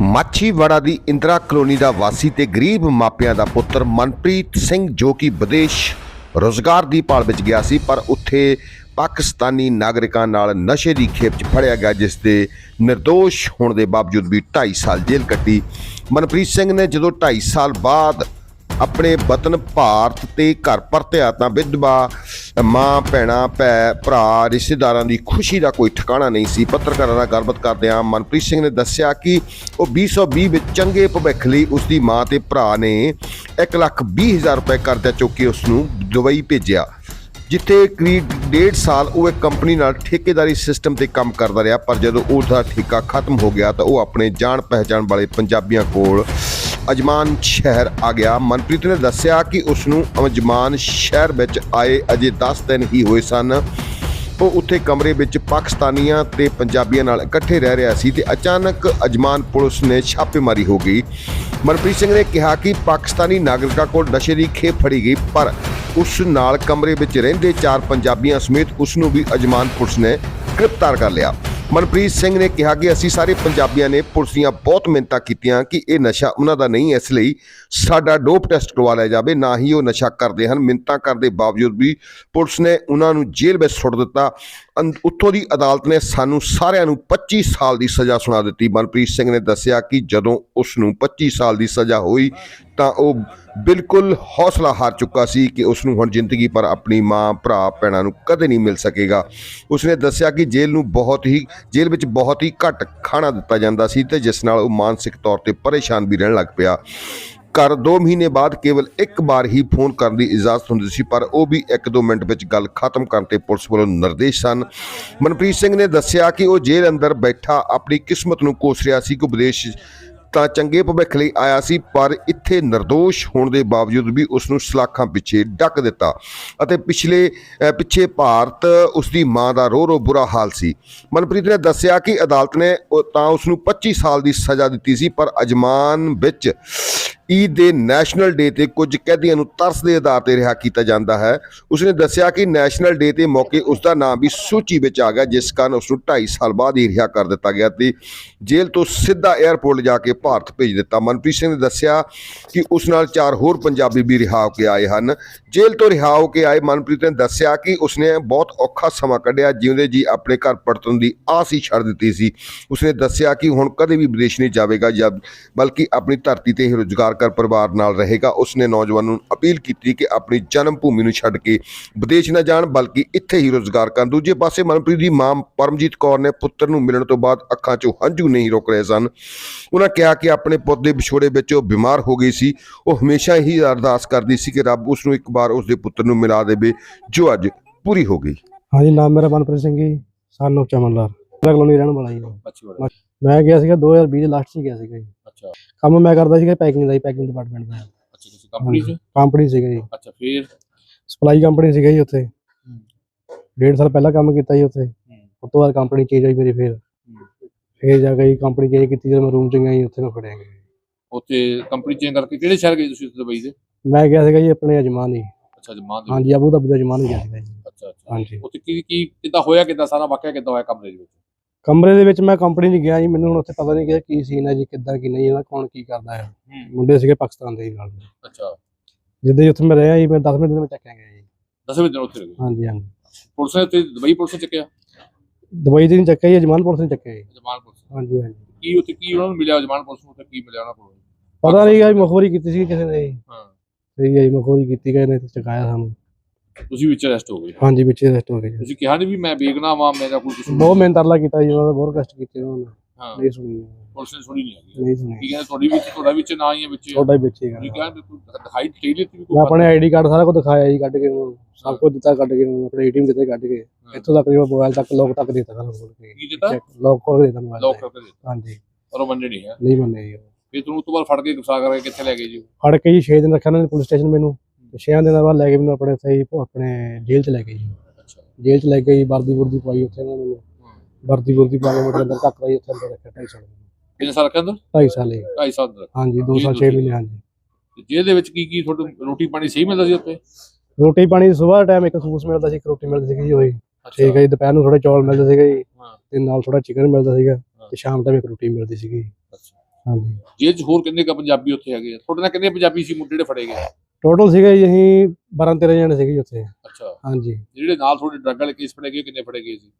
ਮਾਛੀਵਾੜਾ ਦੀ ਇੰਦਰਾ ਕਲੋਨੀ ਦਾ ਵਾਸੀ ਤੇ ਗਰੀਬ ਮਾਪਿਆਂ ਦਾ ਪੁੱਤਰ ਮਨਪ੍ਰੀਤ ਸਿੰਘ ਜੋ ਕਿ ਵਿਦੇਸ਼ ਰੋਜ਼ਗਾਰ ਦੀ ਭਾਲ ਵਿੱਚ ਗਿਆ ਸੀ, ਪਰ ਉੱਥੇ ਪਾਕਿਸਤਾਨੀ ਨਾਗਰਿਕਾਂ ਨਾਲ ਨਸ਼ੇ ਦੀ ਖੇਪ 'ਚ ਫੜਿਆ ਗਿਆ, ਜਿਸ ਦੇ નિર્ਦੋਸ਼ ਹੋਣ ਦੇ ਬਾਵਜੂਦ ਵੀ 2.5 ਸਾਲ ਜੇਲ੍ਹ ਕੱਟੀ। ਮਨਪ੍ਰੀਤ ਸਿੰਘ ਨੇ ਜਦੋਂ 2.5 ਸਾਲ ਬਾਅਦ ਆਪਣੇ ਵਤਨ ਭਾਰਤ ਤੇ ਘਰ ਪਰਤਿਆ ਤਾਂ ਵਿਧਵਾ, ਮਾਂ, ਭੈਣਾਂ, ਭੈ, ਭਰਾ, ਰਿਸ਼ਤੇਦਾਰਾਂ ਦੀ ਖੁਸ਼ੀ ਦਾ ਕੋਈ ਠਿਕਾਣਾ ਨਹੀਂ ਸੀ। ਪੱਤਰਕਾਰਾਂ ਨਾਲ ਗੱਲਬਾਤ ਕਰਦਿਆਂ ਮਨਪ੍ਰੀਤ ਸਿੰਘ ਨੇ ਦੱਸਿਆ ਕਿ ਉਹ 2020 ਵਿੱਚ ਚੰਗੇ ਭਵਿੱਖ ਲਈ ਉਸ ਦੀ ਮਾਂ ਤੇ ਭਰਾ ਨੇ 1 ਲੱਖ 20 ਹਜ਼ਾਰ ਰੁਪਏ ਕਰਜ਼ਾ ਚੁੱਕ ਕੇ ਉਸ ਨੂੰ ਦੁਬਈ ਭੇਜਿਆ, ਜਿੱਥੇ ਕਰੀਬ ਡੇਢ ਸਾਲ ਉਹ ਇੱਕ ਕੰਪਨੀ ਨਾਲ ਠੇਕੇਦਾਰੀ ਸਿਸਟਮ ਤੇ ਕੰਮ ਕਰਦਾ ਰਿਹਾ। ਪਰ ਜਦੋਂ ਉਸ ਠੇਕਾ ਖਤਮ ਹੋ ਗਿਆ ਤਾਂ ਉਹ ਆਪਣੇ ਜਾਣ ਪਹਿਚਾਣ ਵਾਲੇ ਪੰਜਾਬੀਆਂ ਕੋਲ ਅਜਮਾਨ ਸ਼ਹਿਰ ਆ ਗਿਆ। ਮਨਪ੍ਰੀਤ ਨੇ ਦੱਸਿਆ ਕਿ ਉਸ ਨੂੰ ਅਜਮਾਨ ਸ਼ਹਿਰ ਵਿੱਚ ਆਏ ਅਜੇ 10 ਦਿਨ ਹੀ ਹੋਏ ਸਨ। ਉਹ ਉੱਥੇ ਕਮਰੇ ਵਿੱਚ ਪਾਕਿਸਤਾਨੀਆਂ ਤੇ ਪੰਜਾਬੀਆਂ ਨਾਲ ਇਕੱਠੇ ਰਹਿ ਰਿਹਾ ਸੀ ਤੇ ਅਚਾਨਕ ਅਜਮਾਨ ਪੁਲਿਸ ਨੇ ਛਾਪੇਮਾਰੀ ਹੋ ਗਈ। ਮਨਪ੍ਰੀਤ ਸਿੰਘ ਨੇ ਕਿਹਾ ਕਿ ਪਾਕਿਸਤਾਨੀ ਨਾਗਰਿਕਾਂ ਕੋਲ ਨਸ਼ੇ ਦੀ ਖੇਪ ਫੜੀ ਗਈ, ਪਰ ਉਸ ਨਾਲ ਕਮਰੇ ਵਿੱਚ ਰਹਿੰਦੇ ਚਾਰ ਪੰਜਾਬੀਆਂ ਸਮੇਤ ਉਸ ਨੂੰ ਵੀ ਅਜਮਾਨ ਪੁਲਿਸ ਨੇ ਗ੍ਰਿਫਤਾਰ ਕਰ ਲਿਆ। ਮਨਪ੍ਰੀਤ ਸਿੰਘ ਨੇ ਕਿਹਾ ਕਿ ਅਸੀਂ ਸਾਰੇ ਪੰਜਾਬੀਆਂ ਨੇ ਪੁਲਿਸ ਦੀਆਂ ਬਹੁਤ ਮਿਹਨਤਾਂ ਕੀਤੀਆਂ ਕਿ ਇਹ ਨਸ਼ਾ ਉਹਨਾਂ ਦਾ ਨਹੀਂ, ਇਸ ਲਈ ਸਾਡਾ ਡੋਪ ਟੈਸਟ ਕਰਵਾ ਲਿਆ ਜਾਵੇ, ਨਾ ਹੀ ਉਹ ਨਸ਼ਾ ਕਰਦੇ ਹਨ। ਮਿਹਨਤਾਂ ਕਰਨ ਦੇ ਬਾਵਜੂਦ ਵੀ ਪੁਲਿਸ ਨੇ ਉਹਨਾਂ ਨੂੰ ਜੇਲ੍ਹ ਵਿੱਚ ਸੁੱਟ ਦਿੱਤਾ। ਉੱਥੋਂ ਦੀ ਅਦਾਲਤ ਨੇ ਸਾਨੂੰ ਸਾਰਿਆਂ ਨੂੰ 25 ਸਾਲ ਦੀ ਸਜ਼ਾ ਸੁਣਾ ਦਿੱਤੀ। ਮਨਪ੍ਰੀਤ ਸਿੰਘ ਨੇ ਦੱਸਿਆ ਕਿ ਜਦੋਂ ਉਸ ਨੂੰ 25 ਸਾਲ ਦੀ ਸਜ਼ਾ ਹੋਈ, ਤਾਂ ਉਹ ਬਿਲਕੁਲ ਹੌਸਲਾ ਹਾਰ ਚੁੱਕਾ ਸੀ ਕਿ ਉਸ ਨੂੰ ਹੁਣ ਜ਼ਿੰਦਗੀ ਪਰ ਆਪਣੀ ਮਾਂ, ਭਰਾ, ਭੈਣਾਂ ਨੂੰ ਕਦੇ ਨਹੀਂ ਮਿਲ ਸਕੇਗਾ। ਉਸਨੇ ਦੱਸਿਆ ਕਿ ਜੇਲ੍ਹ ਨੂੰ ਬਹੁਤ ਹੀ, ਜੇਲ੍ਹ ਵਿੱਚ ਬਹੁਤ ਹੀ ਘੱਟ ਖਾਣਾ ਦਿੱਤਾ ਜਾਂਦਾ ਸੀ ਤੇ ਜਿਸ ਨਾਲ ਉਹ ਮਾਨਸਿਕ ਤੌਰ ਤੇ ਪਰੇਸ਼ਾਨ ਵੀ ਰਹਿਣ ਲੱਗ ਪਿਆ। ਘਰ 2 ਮਹੀਨੇ ਬਾਅਦ ਕੇਵਲ ਇੱਕ ਵਾਰ ਹੀ ਫੋਨ ਕਰਨ ਦੀ ਇਜਾਜ਼ਤ ਹੁੰਦੀ ਸੀ, ਪਰ ਉਹ ਵੀ 1-2 ਮਿੰਟ ਵਿੱਚ ਗੱਲ ਖਤਮ ਕਰਨ ਤੇ ਪੁਲਿਸ ਵੱਲੋਂ ਨਿਰਦੇਸ਼ ਸਨ। ਮਨਪ੍ਰੀਤ ਸਿੰਘ ਨੇ ਦੱਸਿਆ ਕਿ ਉਹ ਜੇਲ੍ਹ ਅੰਦਰ ਬੈਠਾ ਆਪਣੀ ਕਿਸਮਤ ਨੂੰ ਕੋਸ ਰਿਹਾ ਸੀ ਕਿ ਵਿਦੇਸ਼ ਤਾਂ ਚੰਗੇ ਭਵਿੱਖ ਲਈ ਆਇਆ ਸੀ, ਪਰ ਇੱਥੇ નિર્ਦੋਸ਼ ਹੋਣ ਦੇ ਬਾਵਜੂਦ ਵੀ ਉਸ ਨੂੰ ਸਲਾਖਾਂ ਪਿੱਛੇ ਡੱਕ ਦਿੱਤਾ ਅਤੇ ਪਿਛਲੇ ਪਿੱਛੇ ਭਾਰਤ ਉਸ ਦੀ ਮਾਂ ਦਾ ਰੋ ਰੋ ਬੁਰਾ ਹਾਲ ਸੀ। ਮਨਪ੍ਰੀਤ ਨੇ ਦੱਸਿਆ ਕਿ ਅਦਾਲਤ ਨੇ ਤਾਂ ਉਸ ਨੂੰ 25 ਸਾਲ ਦੀ ਸਜ਼ਾ ਦਿੱਤੀ ਸੀ, ਪਰ ਅਜਮਾਨ ਵਿੱਚ ਈਦ ਦੇ ਨੈਸ਼ਨਲ ਡੇ ਤੇ ਕੁਝ ਕੈਦੀਆਂ ਨੂੰ ਤਰਸ ਦੇ ਆਧਾਰ ਤੇ ਰਿਹਾ ਕੀਤਾ ਜਾਂਦਾ ਹੈ। ਉਸਨੇ ਦੱਸਿਆ ਕਿ ਨੈਸ਼ਨਲ ਡੇ ਦੇ ਮੌਕੇ ਉਸ ਦਾ ਨਾਮ ਵੀ ਸੂਚੀ ਵਿੱਚ ਆ ਗਿਆ, ਜਿਸ ਕਾਰਨ ਉਸ ਨੂੰ 2.5 ਸਾਲ ਬਾਅਦ ਹੀ ਰਿਹਾ ਕਰ ਦਿੱਤਾ ਗਿਆ ਤੇ ਜੇਲ੍ਹ ਤੋਂ ਸਿੱਧਾ 에ਅਰਪੋਰਟ ਜਾ ਕੇ ਭਾਰਤ ਭੇਜ ਦਿੱਤਾ। ਮਨਪ੍ਰੀਤ ਸਿੰਘ ਨੇ ਦੱਸਿਆ ਕਿ ਉਸ ਨਾਲ ਚਾਰ ਹੋਰ ਪੰਜਾਬੀ ਵੀ ਰਿਹਾ ਹੋ ਕੇ ਆਏ ਹਨ। ਜੇਲ੍ਹ ਤੋਂ ਰਿਹਾ ਹੋ ਕੇ ਆਏ ਮਨਪ੍ਰੀਤ ਨੇ ਦੱਸਿਆ ਕਿ ਉਸਨੇ ਬਹੁਤ ਔਖਾ ਸਮਾਂ ਕੱਢਿਆ, ਜਿਉਂਦੇ ਜੀ ਆਪਣੇ ਘਰ ਪਰਤਣ ਦੀ ਆਸ ਹੀ ਛੱਡ ਦਿੱਤੀ ਸੀ। ਉਸਨੇ ਦੱਸਿਆ ਕਿ ਹੁਣ ਕਦੇ ਵੀ ਵਿਦੇਸ਼ ਨਹੀਂ ਜਾਵੇਗਾ ਜਾਂ ਬਲਕਿ ਆਪਣੀ ਧਰਤੀ ਤੇ ਹੀ ਰੁਜ਼ਗਾਰ ਕਰ ਪਰਿਵਾਰ ਨਾਲ ਰਹੇਗਾ। ਉਸਨੇ ਨੌਜਵਾਨਾਂ ਨੂੰ ਅਪੀਲ ਕੀਤੀ ਕਿ ਆਪਣੀ ਜਨਮ ਭੂਮੀ ਨੂੰ ਛੱਡ ਕੇ ਵਿਦੇਸ਼ ਨਾ ਜਾਣ ਬਲਕਿ ਇੱਥੇ ਹੀ ਰੁਜ਼ਗਾਰ ਕਰਨ। ਦੂਜੇ ਪਾਸੇ ਮਨਪ੍ਰੀਤ ਦੀ ਮਾਂ ਪਰਮਜੀਤ ਕੌਰ ਨੇ ਪੁੱਤਰ ਨੂੰ ਮਿਲਣ ਤੋਂ ਬਾਅਦ ਅੱਖਾਂ 'ਚੋਂ ਹੰਝੂ ਨਹੀਂ ਰੁਕ ਰਹੇ ਸਨ। ਉਹਨਾਂ ਕਿਹਾ ਕਿ ਆਪਣੇ ਪੁੱਤ ਦੇ ਵਿਛੋੜੇ ਵਿੱਚ ਉਹ ਬਿਮਾਰ ਹੋ ਗਈ ਸੀ। ਉਹ ਹਮੇਸ਼ਾ ਹੀ ਅਰਦਾਸ ਕਰਦੀ ਸੀ ਕਿ ਰੱਬ ਉਸ ਨੂੰ ਇੱਕ ਵਾਰ ਉਸ ਦੇ ਪੁੱਤਰ ਨੂੰ ਮਿਲਾ ਦੇਵੇ ਜੋ ਅੱਜ ਪੂਰੀ ਹੋ ਗਈ। ਹਾਂਜੀ ਨਾਮ ਮੇਰਾ ਮਨਪ੍ਰੀਤ ਸਿੰਘ ਜੀ ਸਾਨੋ ਚਮਨਲਾਲ ਕਲੋਨੀ ਰਹਿਣ ਵਾਲਾ ਜੀ। ਮੈਂ ਗਿਆ ਸੀਗਾ 2020 ਦੇ ਲਾਸਟ 'ਚ ਗਿਆ ਸੀਗਾ ਜੀ। ਅੱਛਾ। ਕੰਮ ਮੈਂ ਕਰਦਾ ਸੀਗਾ ਪੈਕਿੰਗ ਦਾ ਜੀ ਪੈਕਿੰਗ ਡਿਪਾਰਟਮੈਂਟ ਦਾ। ਅੱਛਾ ਤੁਸੀਂ ਕੰਪਨੀ ਚ? ਕੰਪਨੀ ਸੀਗਾ ਜੀ। ਅੱਛਾ ਫਿਰ? ਸਪਲਾਈ ਕੰਪਨੀ ਸੀਗਾ ਜੀ ਉੱਥੇ। ਡੇਢ ਸਾਲ ਪਹਿਲਾਂ ਕੰਮ ਕੀਤਾ ਜੀ ਉੱਥੇ। ਉਸ ਤੋਂ ਬਾਅਦ ਕੰਪਨੀ ਚੇਂਜ ਹੋਈ ਮੇਰੀ ਫੇਰ। ਫੇਰ ਜਾ ਕੇ ਕੰਪਨੀ ਚੇਂਜ ਕੀਤੀ ਜਦੋਂ ਮੈਂ ਰੂਮ 'ਚ ਗਿਆ ਜੀ ਉੱਥੇ ਮੈਂ ਫੜਿਆ ਗਿਆ। ਉੱਥੇ ਕੰਪਨੀ ਚੇਂਜ ਕਰਕੇ ਕਿਹੜੇ ਸ਼ਹਿਰ ਗਏ ਤੁਸੀਂ ਦੁਬਈ ਦੇ? ਮੈਂ ਗਿਆ ਸੀਗਾ ਜੀ ਆਪਣੇ ਅਜਮਾਨ ਹੀ ਅੱਛਾ ਜਮਾਨ ਦੇ ਹਾਂਜੀ ਅਬੂ ਦਾ ਅਜਮਾਨ ਹੀ ਗਿਆ ਸੀਗਾ ਜੀ। ਅੱਛਾ ਅੱਛਾ। ਹਾਂਜੀ। ਉੱਥੇ ਕੀ ਕੀ ਕਿੱਦਾਂ ਹੋਇਆ ਕਿੱਦਾਂ ਸਾਰਾ ਵਾਕਿਆ ਕਿੱਦਾਂ ਹੋਇਆ ਕਮਰੇ ਦੇ ਵਿੱਚ? ਕਮਰੇ ਦੇ ਵਿੱਚ ਮੈਂ ਕੰਪਨੀ 'ਚ ਗਿਆ ਜੀ ਮੈਨੂੰ ਹੁਣ ਉੱਥੇ ਪਤਾ ਨਹੀਂ ਕਿ ਕੀ ਸੀਨ ਹੈ ਜੀ ਕਿੱਦਾਂ ਕੀ ਨਹੀਂ ਹੈ ਕੌਣ ਕੀ ਕਰਦਾ ਹੈ। ਮੁੰਡੇ ਸੀਗੇ ਪਾਕਿਸਤਾਨ ਦੇ ਨਾਲ। ਅੱਛਾ। ਜਿੱਦਾਂ ਹੀ ਉੱਥੇ ਮੈਂ ਰਿਹਾ ਜੀ ਮੈਂ 10 ਮਿੰਟ ਦੇ ਵਿੱਚ ਚੱਕਿਆ ਗਿਆ ਜੀ। ਦਸਵੇਂ ਦਿਨ ਉੱਥੇ ਰਹੇ ਹਾਂਜੀ ਹਾਂਜੀ। ਪੁਲਿਸ ਨੇ ਉੱਥੇ ਦੁਬਈ ਪੁਲਿਸ ਨੇ ਚੱਕਿਆ? ਦੁਬਈ ਦੀ ਨਹੀਂ ਚੱਕਿਆ ਜੀ ਅਜਮਾਨ ਪੁਲਿਸ ਨੇ ਚੱਕਿਆ ਜੀ। ਜਮਾਨ ਪੁਲਿਸ। ਹਾਂਜੀ ਹਾਂਜੀ। ਕੀ ਉੱਥੇ ਕੀ ਉਹਨਾਂ ਨੂੰ ਮਿਲਿਆ ਜਮਾਨ ਪੁਲਿਸ ਨੂੰ ਉੱਥੇ ਕੀ ਮਿਲਿਆ ਉਹਨਾਂ ਕੋਲ? ਪਤਾ ਨਹੀਂ ਗਾ ਮਖੌਰੀ ਕੀਤੀ ਸੀ ਕਿਸੇ ਨੇ ਹਾਂ। ਸਹੀ ਹੈ ਜੀ ਮਖੌਰੀ ਕੀਤੀ ਗਏ ਨੇ ਤੇ ਚਕਾਇਆ ਸਾਨੂੰ। ਤੁਸੀਂ ਵਿੱਚ ਅਰੈਸਟ ਹੋ ਗਏ। ਹਾਂਜੀ ਵਿੱਚੇ ਰੈਸਟ ਹੋ ਗਏ ਜੀ। ਤੁਸੀਂ ਕਿਹਾ ਨਹੀਂ ਵੀ ਮੈਂ ਬੇਗਨਾ ਵਾਂ ਮੇਰਾ ਕੋਈ ਕੁਝ ਬਹੁਤ ਮਿਹਨਤ ਤਰਲਾ ਕੀਤਾ ਜੀ ਉਹਨਾਂ ਦਾ ਬਹੁਤ ਕਸ਼ਟ ਕੀਤੇ ਉਹਨਾਂ ਨੇ। ਹਾਂ। ਨਹੀਂ ਸੁਣੀ। ਪੁਲਿਸ ਨੇ ਸੁਣੀ ਨਹੀਂ ਹੈਗੀ। ਨਹੀਂ ਕੀ ਸੁਣੀ ਕਹਿੰਦੇ ਤੁਹਾਡੀ ਵਿੱਚ ਤੁਹਾਡਾ ਵਿੱਚ ਨਾ ਹੀ ਹੈ ਵਿੱਚ। ਹੀ ਵਿੱਚ ਹੀ ਤੁਸੀਂ ਗਾ। ਕਿਹਾ ਵੀ ਤੂੰ ਦਿਖਾਈ ਦੇ ਲਈ ਤੂੰ ਮੈਂ ਆਪਣੇ ਆਈਡੀ ਕਾਰਡ ਸਾਰਾ ਕੁਝ ਦਿਖਾਇਆ ਜੀ ਕੱਢ ਕੇ ਉਹਨਾਂ। ਨੂੰ ਸਭ ਕੁਝ ਦਿੱਤਾ ਕੱਢ ਕੇ ਉਹਨਾਂ ਨੂੰ ਆਪਣੇ ਏਟੀਐਮ ਦਿੱਤੇ ਕੱਢ ਕੇ। ਇੱਥੋਂ ਤੱਕ ਜਿਹੜਾ ਮੋਬਾਈਲ ਤੱਕ ਲੋਕ ਤੱਕ ਦਿੱਤਾ ਖੋਲ ਕੇ ਕੀ ਦਿੱਤਾ? ਲੋਕ ਖੋਲ ਕੇ ਦਿੱਤਾ ਮੋਬਾਈਲ ਲੋਕ ਕਰਕੇ ਦੇ ਹਾਂਜੀ। ਪਰ ਉਹ ਮੰਨੇ ਨਹੀਂ ਹੈ। ਨਹੀਂ ਮੰਨੇ ਜੀ ਉਹ। ਫਿਰ ਤੈਨੂੰ ਉਸ ਤੋਂ ਬਾਅਦ ਫੜ ਕੇ ਗੁੱਸਾ ਕਰਕੇ ਕਿੱਥੇ ਲੈ ਗਏ ਜੀ? ਫੜ ਕੇ ਜੀ 6 ਦਿਨ ਰੱਖਿਆ ਉਹਨਾਂ ਨੇ ਪੁਲਿਸ ਸਟੇਸ਼ਨ ਮੈਨੂੰ। 6 ਦਿਨਾਂ ਬਾਅਦ ਲੈ ਕੇ ਮੈਨੂੰ ਆਪਣੇ ਸਹੀ ਆਪਣੇ ਜੇਲ੍ਹ ਚ ਲੈ ਗਏ ਜੀ। ਜੇਲ੍ਹ ਚ ਲੈ ਕੇ ਜੀ ਵਰਦੀ ਵਰਦੀ ਪਾਈ ਉੱਥੇ ਉਹਨਾਂ ਨੇ। ਹੂੰ। ਵਰਦੀ ਵਰਦੀ ਪਾ ਕੇ ਮੇਰੇ ਅੰਦਰ ਤੱਕ ਰਹੀ ਉੱਥੇ ਅੰਦਰ ਰੱਖਿਆ ਢਾਈ ਸਾਲ ਕਿੰਨੇ ਸਾਲ ਰੱਖਿਆ ਅੰਦਰ ਢਾਈ ਸਾਲ ਹੀ। 2.5 ਸਾਲ ਅੰਦਰ। ਹਾਂਜੀ 2 ਜੀ, ਸਾਲ 6 ਤੁਸੀਂ- ਮਹੀਨੇ ਹਾਂਜੀ। ਜੇਲ੍ਹ ਦੇ ਵਿੱਚ ਕੀ ਕੀ ਤੁਹਾਨੂੰ ਰੋਟੀ ਪਾਣੀ ਸਹੀ ਮਿਲਦਾ ਸੀ ਉੱਥੇ? ਰੋਟੀ ਪਾਣੀ ਸਵੇਰ ਟਾਈਮ ਇੱਕ ਸੂਸ ਮਿਲਦਾ ਸੀ ਇੱਕ ਰੋਟੀ ਮਿਲਦੀ ਸੀਗੀ ਜੀ ਹੋਈ ਠੀਕ ਹੈ ਜੀ ਦੁਪਹਿਰ ਨੂੰ ਥੋੜੇ ਚੌਲ ਮਿਲਦੇ ਸੀਗੇ ਜੀ ਹਾਂ। ਤੇ ਨਾਲ ਥੋੜਾ ਚਿਕਨ ਮਿਲਦਾ ਸੀਗਾ ਹਾਂ। ਤੇ ਸ਼ਾਮ ਟਾਈਮ ਇੱਕ ਰੋਟੀ ਮਿਲਦੀ ਸੀਗੀ। ਹਾਂਜੀ। ਜੇਲ੍ਹ 'ਚ ਹੋਰ ਕਿੰਨੇ ਕ ਪੰਜਾਬੀ ਉੱਥੇ ਹੈਗੇ ਆ? ਤੁਹਾਡੇ ਨਾਲ ਕਿੰਨੇ ਪੰਜਾਬੀ ਸੀ ਮੁੰਡੇ ਜਿਹੜੇ ਫੜੇ ਗਏ? ਟੋਟਲ ਸੀਗੇ ਜੀ ਅਸੀਂ 12 13 ਜਣੇ ਸੀਗੇ ਜੀ ਉੱਥੇ। ਅੱਛਾ। ਹਾਂਜੀ। ਜਿਹੜੇ ਨਾਲ ਤੁਹਾਡੇ ਡਰੱਗ ਵਾਲੇ ਕੇਸ ਫੜੇ ਗਏ ਕਿੰਨੇ ਫੜੇ ਗਏ ਸੀ?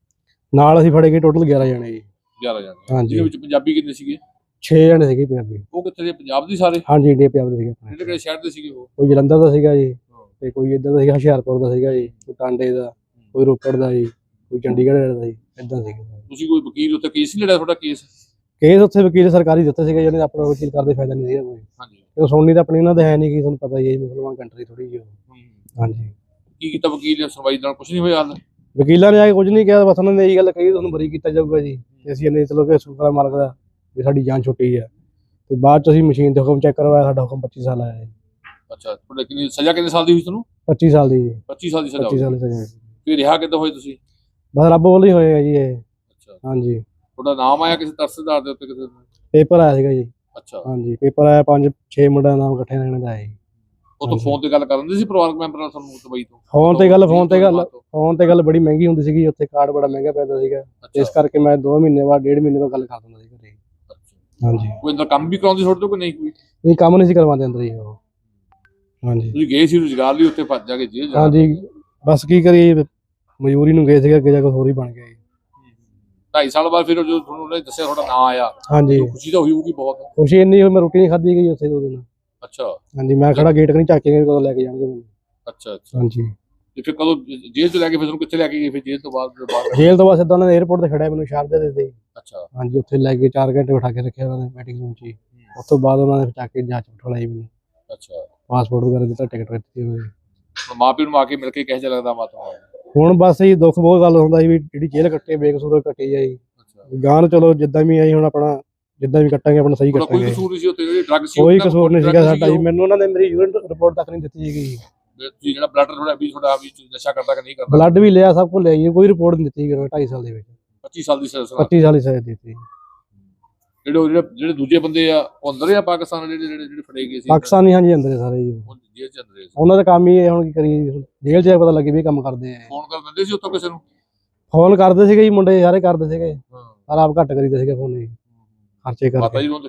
ਨਾਲ ਅਸੀਂ ਫੜੇ ਗਏ ਟੋਟਲ 11 ਜਣੇ ਜੀ। 11 ਜਾਣੇ। ਹਾਂਜੀ। ਜਿਹਦੇ ਵਿੱਚ ਪੰਜਾਬੀ ਕਿੰਨੇ ਸੀਗੇ? 6 ਜਣੇ ਸੀਗੇ ਪੰਜਾਬੀ। ਉਹ ਕਿੱਥੇ ਦੇ? ਪੰਜਾਬ ਦੇ ਸਾਰੇ? ਹਾਂਜੀ ਇੰਡੀਆ ਪੰਜਾਬ ਦੇ ਸੀਗੇ ਆਪਣੇ। ਜਿਹੜੇ ਕਿਹੜੇ ਸ਼ਹਿਰ ਦੇ ਸੀਗੇ ਉਹ? ਕੋਈ ਜਲੰਧਰ ਦਾ ਸੀਗਾ ਜੀ ਤੇ ਕੋਈ ਇੱਧਰ ਦਾ ਸੀਗਾ ਹੁਸ਼ਿਆਰਪੁਰ ਦਾ ਸੀਗਾ ਜੀ ਕੋਈ ਟਾਂਡੇ ਦਾ ਕੋਈ ਰੋਪੜ ਦਾ ਜੀ ਕੋਈ ਚੰਡੀਗੜ੍ਹ ਦਾ ਜੀ ਇਦਾਂ ਸੀਗੇ ਤੁਸੀਂ ਕੋਈ ਵਕੀਲ ਉੱਥੇ ਕੇਸ ਨਹੀਂ ਲੜਿਆ ਤੁਹਾਡਾ ਕੇਸ ਕੇਸ ਉੱਥੇ ਵਕੀਲ ਸਰਕਾਰੀ ਦਿੱਤੇ ਸੀਗੇ ਜਿਹਨੇ ਆਪਣਾ ਵਕੀਲ ਕਰਦੇ ਫਾਇਦਾ ਨਹੀਂ ਸੀਗਾ ਕੋਈ। ਹਾਂਜੀ। ਤੇ ਸੁਣਨੀ ਤਾਂ ਆਪਣੀ ਉਹਨਾਂ ਦੇ ਹੈ ਨਹੀਂ ਕਿ ਤੁਹਾਨੂੰ ਪਤਾ ਹੀ ਹੈ ਜੀ, ਮੁਸਲਮਾਨ ਕੰਟਰੀ ਥੋੜੀ ਜਿਹੀ ਉਹ। ਹਾਂਜੀ। ਕੀ ਕੀਤਾ ਵਕੀਲ ਨੇ ਸੁਣਵਾਈ ਨਾਲ ਕੁਝ ਨਹੀਂ ਹੋਇਆ ਹਾਲ? ਵਕੀਲਾਂ ਨੇ ਆ ਕੇ ਕੁਝ ਨਹੀਂ ਕਿਹਾ ਬਸ ਉਹਨਾਂ ਨੇ ਇਹੀ ਗੱਲ ਕਹੀ ਤੁਹਾਨੂੰ ਬਰੀ ਕੀਤਾ ਜਾਊਗਾ ਜੀ। ਤੇ ਅਸੀਂ ਇਹਨੇ ਚਲੋ ਕਿ ਹੈ ਮਾਲਕ ਦਾ ਵੀ ਸਾਡੀ ਜਾਨ ਛੁੱਟੀ ਹੈ ਤੇ ਬਾਅਦ ਚ ਅਸੀਂ ਮਸ਼ੀਨ ਤੇ ਹੁਕਮ ਚੈੱਕ ਕਰਵਾਇਆ ਸਾਡਾ ਹੁਕਮ 25 ਸਾਲ ਆਇਆ ਜੀ। ਅੱਛਾ ਤੁਹਾਡੇ ਕਿੰਨੀ ਸਜ਼ਾ ਕਿੰਨੇ ਸਾਲ ਦੀ ਹੋਈ ਤੁਹਾਨੂੰ? 25 ਸਾਲ ਦੀ ਜੀ। 25 ਸਾਲ ਦੀ ਸਜ਼ਾ 25 ਹੋਈ। ਸਾਲ ਦੀ ਸਜ਼ਾ। ਫਿਰ ਰਿਹਾ ਕਿੱਦਾਂ ਹੋਏ ਤੁਸੀਂ? ਬਸ ਰੱਬ ਵੱਲੋਂ ਹੀ ਹੋਏਗਾ ਜੀ ਇਹ। ਅੱਛਾ। ਹਾਂਜੀ। ਤੁਹਾਡਾ ਨਾਮ ਆਇਆ ਕਿਸੇ ਤਰਸਦਾਰ ਦੇ ਉੱਤੇ ਕਿਸੇ ਦਾ? ਪੇਪਰ ਆਇਆ ਸੀਗਾ ਜੀ। ਅੱਛਾ। ਹਾਂਜੀ ਪੇਪਰ ਆਇਆ ਪੰਜ ਛੇ ਮੁੰਡਿਆਂ ਦਾ ਨਾਮ ਇਕੱਠੇ ਰਹਿਣ ਦਾ ਹੈ ਉਹ ਤੋਂ ਫੋਨ ਤੇ ਗੱਲ ਕਰਨ ਦੇ ਸੀ ਪਰਿਵਾਰਕ ਮੈਂਬਰ ਨਾਲ ਤੁਹਾਨੂੰ ਦੁਬਈ ਤੋਂ? ਫੋਨ ਤੇ ਗੱਲ ਫੋਨ ਤੇ ਗੱਲ ਫੋਨ ਤੇ ਗੱਲ ਬੜੀ ਮਹਿੰਗੀ ਹੁੰਦੀ ਸੀਗੀ ਉੱਥੇ ਕਾਰਡ ਬੜਾ ਮਹਿੰਗਾ ਪੈਂਦਾ ਸੀਗਾ। ਇਸ ਕਰਕੇ ਮੈਂ 2 ਮਹੀਨੇ ਬਾਅਦ ਡੇਢ ਮਹੀਨੇ ਬਾਅਦ ਗੱਲ ਕਰ ਦਿੰਦਾ ਸੀ ਘਰੇ। ਹਾਂਜੀ। ਕੋਈ ਅੰਦਰ ਕੰਮ ਵੀ ਕਰਾਉਂਦੀ ਤੁਹਾਡੇ ਤੋਂ ਕੋਈ ਨਹੀਂ ਕੋਈ? ਇਹ ਕੰਮ ਨਹੀਂ ਸੀ ਕਰਵਾਉਂਦੇ ਅੰਦਰ ਹੀ ਉਹ। ਹਾਂਜੀ। ਤੁਸੀਂ ਗਏ ਸੀ ਰੁਜ਼ਗਾਰ ਲਈ ਉੱਥੇ ਫਸ ਜਾ ਕੇ ਜੇਲ੍ਹ ਜਾ ਹਾਂਜੀ। ਬਸ ਕੀ ਕਰੀਏ ਮਜਬੂਰੀ ਨੂੰ ਗਏ ਸੀਗੇ ਅੱਗੇ ਜਾ ਕੇ ਹੋਰ ਹੀ ਬਣ ਗਿਆ ਜੀ ਢਾਈ ਸਾਲ ਬਾਅਦ ਫਿਰ ਜਦੋਂ ਤੁਹਾਨੂੰ ਉਹਨੇ ਦੱਸਿਆ ਤੁਹਾਡਾ ਨਾਂ ਆਇਆ ਹਾਂਜੀ। ਖੁਸ਼ੀ ਤਾਂ ਹੋਈ ਹੋਊਗੀ ਬਹੁਤ। ਖੁਸ਼ੀ ਇੰਨੀ ਹੋਈ ਮੈਂ ਰੋਟੀ ਨਹੀਂ ਖਾਧੀ ਗਈ ਉੱਥੇ ਦੋ ਦਿਨ। ਅੱਛਾ। ਹਾਂਜੀ ਮੈਂ ਖੜਾ ਗੇਟ ਝਾਕੇ ਗਏ ਕਦੋਂ ਲੈ ਕੇ ਜਾਣਗੇ ਮੈਨੂੰ। ਅੱਛਾ ਅੱਛਾ। ਹਾਂਜੀ। ਤੇ ਫਿਰ ਕਦੋਂ ਜੇਲ੍ਹ ਤੋਂ ਲੈ ਕੇ ਫਿਰ ਤੁਹਾਨੂੰ ਕਿੱਥੇ ਲੈ ਕੇ ਗਏ? ਫਿਰ ਜੇਲ੍ਹ ਤੋਂ ਬਾਅਦ ਬਾਹਰ ਜੇਲ੍ਹ ਤੋਂ ਬਾਅਦ ਸਿੱਧਾ ਉਹਨਾਂ ਨੇ 에어ਪੋਰਟ ਤੇ ਖੜਿਆ ਮੈਨੂੰ ਸ਼ਾਰਜਾ ਦੇ ਦਿੱਤੇ। ਅੱਛਾ। ਹਾਂਜੀ ਉੱਥੇ ਲੈ ਕੇ 4 ਘੰਟੇ ਬਿਠਾ ਕੇ ਰੱਖਿਆ ਉਹਨਾਂ ਨੇ ਮੀਟਿੰਗ ਰੂਮ 'ਚ। ਉਸ ਤੋਂ ਬਾਅਦ ਉਹਨਾਂ ਨੇ ਚੱਕ ਕੇ ਜਾਂਚ ਬਿਠਾਈ ਮੈਨੂੰ। ਅੱਛਾ। ਪਾਸਪੋਰਟ ਵਗੈਰਾ ਦਿੱਤਾ ਟਿਕਟ ਦਿੱਤੀ ਹੋਈ ਹੁਣ ਮਾਂ ਪਿਓ ਨੂੰ ਆ ਕੇ ਮਿਲ ਕੇ ਕਿਹੋ ਜਿਹਾ ਲੱਗਦਾ ਮਾਤਾ ਹੁਣ ਬਸ ਇਹ ਦੁੱਖ ਬਹੁਤ ਗੱਲ ਹੁੰਦਾ ਸੀ ਵੀ ਜਿਹੜੀ ਜੇਲ੍ਹ ਕੱਟੇ ਬੇਕਸੂਰ ਕੱਟੀ ਜਾਈ ਗਾਂ ਚਲੋ ਜਿੱਦਾਂ ਵੀ ਆਈ ਹੁਣ ਆਪਣਾ ਜਿੱਦਾਂ ਵੀ ਕੱਟਾਂਗੇ ਆਪਣਾ ਸਹੀ ਉਹਦਾ ਕੋਈ ਕੱਟਾਂਗੇ। ਕਸੂਰ ਨਹੀਂ ਸੀ ਉੱਥੇ ਜਿਹੜੇ ਡਰੱਗ ਸੀ ਕੋਈ ਕਸੂਰ ਨਹੀਂ ਸੀਗਾ ਸਾਡਾ ਜੀ। ਮੈਨੂੰ ਉਹਨਾਂ ਨੇ ਮੇਰੀ ਯੂਰਿਨ ਰਿਪੋਰਟ ਤੱਕ ਨਹੀਂ ਦਿੱਤੀ ਵੀ ਤੁਸੀਂ ਜਿਹੜਾ ਬਲੱਡ ਥੋੜਾ ਵੀ ਤੁਹਾਡਾ ਵੀ ਨਸ਼ਾ ਕਰਦਾ ਕਿ ਨਹੀਂ ਕਰਦਾ? ਬਲੱਡ ਵੀ ਲਿਆ ਸਭ ਕੁਝ ਲਿਆ ਜੀ। ਕੋਈ ਰਿਪੋਰਟ ਨਹੀਂ ਦਿੱਤੀ ਗਈ 2.5 ਸਾਲ ਦੇ ਵਿੱਚ। 25 ਸਾਲ ਦੀ ਸਜ਼ਾ 25 ਸਾਲ ਦੀ ਸਜ਼ਾ ਦਿੱਤੀ। ਜਿਹੜੇ ਉਹ ਜਿਹੜੇ ਜਿਹੜੇ ਦੂਜੇ ਬੰਦੇ ਆ ਉਹ ਅੰਦਰ ਆ ਪਾਕਿਸਤਾਨ ਜਿਹੜੇ ਜਿਹੜੇ ਜਿਹੜੇ ਫੜੇ ਗਏ ਸੀ? ਪਾਕਿਸਤਾਨੀ ਹਾਂਜੀ ਅੰਦਰ ਹੀ ਸਾਰੇ ਜੀ। ਉਹ ਜੇਲ੍ਹ ਚ ਅੰਦਰ ਸੀ। ਉਹਨਾਂ ਦਾ ਕੰਮ ਹੀ ਇਹ ਹੁਣ ਕੀ ਕਰੀਏ ਜੀ, ਜੇਲ੍ਹ 'ਚ ਪਤਾ ਲੱਗੇ ਵੀ ਇਹ ਕੰਮ ਕਰਦੇ ਆ। ਫੋਨ ਕਰ ਦਿੰਦੇ ਸੀ ਉੱਥੋਂ ਕਿਸੇ ਨੂੰ? ਫੋਨ ਕਰਦੇ ਸੀਗੇ ਜੀ ਮੁੰਡੇ ਸਾਰੇ ਕਰਦੇ ਸੀਗੇ। ਹਾਂ। ਪਰ ਆਪ ਘੱਟ ਕਰੀਦਾ ਸੀਗਾ ਫੋਨ ਜੀ ਖਰਚੇ ਕਰਕੇ। ਜੀ ਨੂੰ